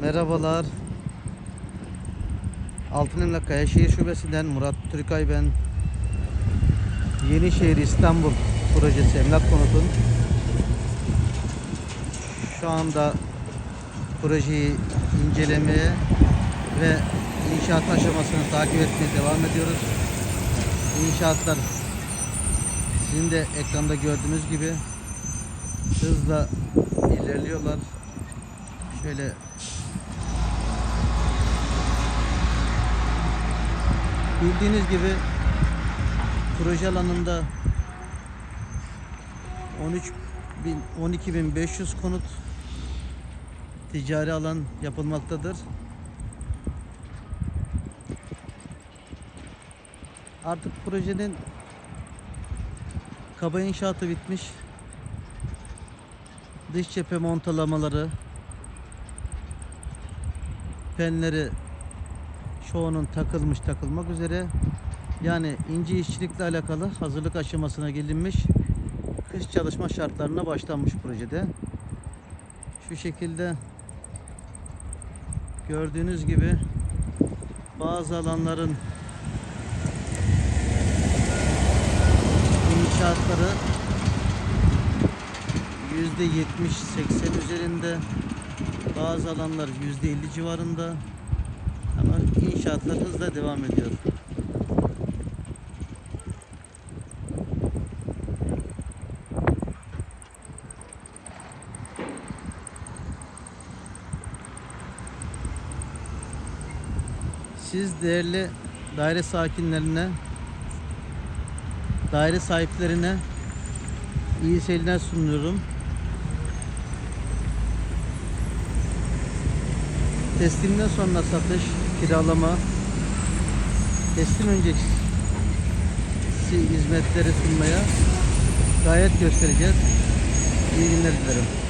Merhabalar. Altınımla Kayaşehir Şubesi'nden Murat Türkay ben. Yenişehir İstanbul projesi emlak konutun şu anda projeyi incelemeye ve inşaat aşamasını takip etmeye devam ediyoruz. İnşaatlar sizin de ekranda gördüğünüz gibi hızla ilerliyorlar. Şöyle bildiğiniz gibi proje alanında 13 bin 12.500 konut ticari alan yapılmaktadır. Artık projenin kaba inşaatı bitmiş. Dış cephe montalamaları, penleri çoğunun takılmış takılmak üzere. Yani ince işçilikle alakalı hazırlık aşamasına gelinmiş. Kış çalışma şartlarına başlanmış projede. Şu şekilde gördüğünüz gibi bazı alanların inşaatları %70-80 üzerinde bazı alanlar %50 civarında inşaatlar hızla devam ediyor. Siz değerli daire sakinlerine, daire sahiplerine iyi seyirler sunuyorum. Teslimden sonra satış, kiralama, teslim öncesi hizmetleri sunmaya gayet göstereceğiz. İyi günler dilerim.